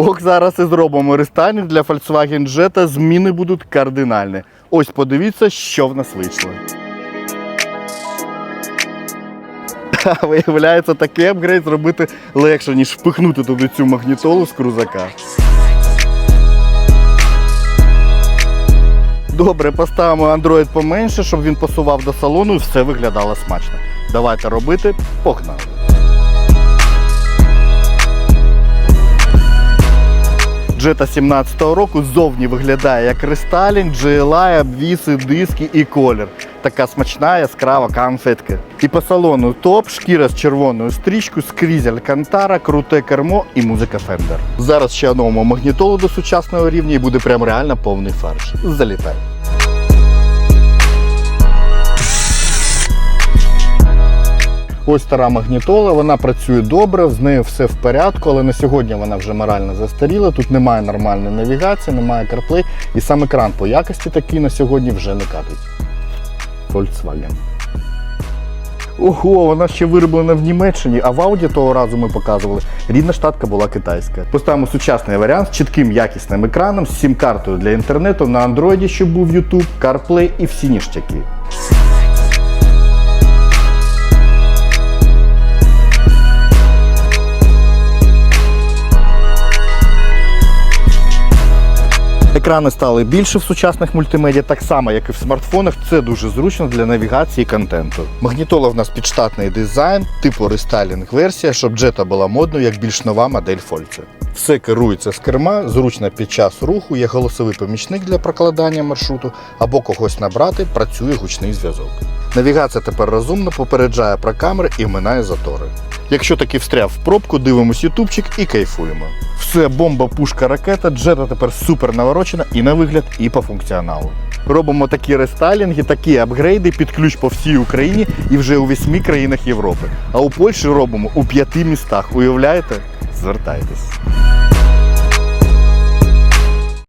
Ох, зараз і зробимо рестайлінг для Volkswagen Jetta. Зміни будуть кардинальні. Ось подивіться, що в нас вийшло. Виявляється, такий апгрейд зробити легше, ніж впихнути туди цю магнітолу з крузака. Добре, поставимо Android поменше, щоб він посував до салону і все виглядало смачно. Давайте робити, погнали. Jetta 17-го року ззовні виглядає як рестайлінг, GLI, обвіси, диски і колір. Така смачна, яскрава конфетка. І по салону топ, шкіра з червоною стрічкою, скрізь алькантара, круте кермо і музика Fender. Зараз ще новому магнітолу до сучасного рівня і буде прям реально повний фарш. Залітай. Ось стара магнітола, вона працює добре, з нею все в порядку, але на сьогодні вона вже морально застаріла. Тут немає нормальної навігації, немає CarPlay, і сам екран по якості такий на сьогодні вже не катить. Volkswagen. Ого, вона ще вироблена в Німеччині, а в Ауді того разу ми показували. Рідна штатка була китайська. Поставимо сучасний варіант з чітким якісним екраном, з сім-картою для інтернету на Android, щоб був YouTube, CarPlay і всі ніштяки. Екрани стали більше в сучасних мультимедіа, так само, як і в смартфонах. Це дуже зручно для навігації контенту. Магнітола в нас підштатний дизайн, типу рестайлінг версія, щоб джета була модною, як більш нова модель Фольце. Все керується з керма, зручно під час руху, є голосовий помічник для прокладання маршруту або когось набрати, працює гучний зв'язок. Навігація тепер розумно попереджає про камери і минає затори. Якщо таки встряв в пробку, дивимось ютубчик і кайфуємо. Все, бомба, пушка, ракета, джета тепер супер наворочена і на вигляд, і по функціоналу. Робимо такі рестайлінги, такі апгрейди під ключ по всій Україні і вже у вісьми країнах Європи. А у Польщі робимо у п'яти містах. Уявляєте? Звертайтесь.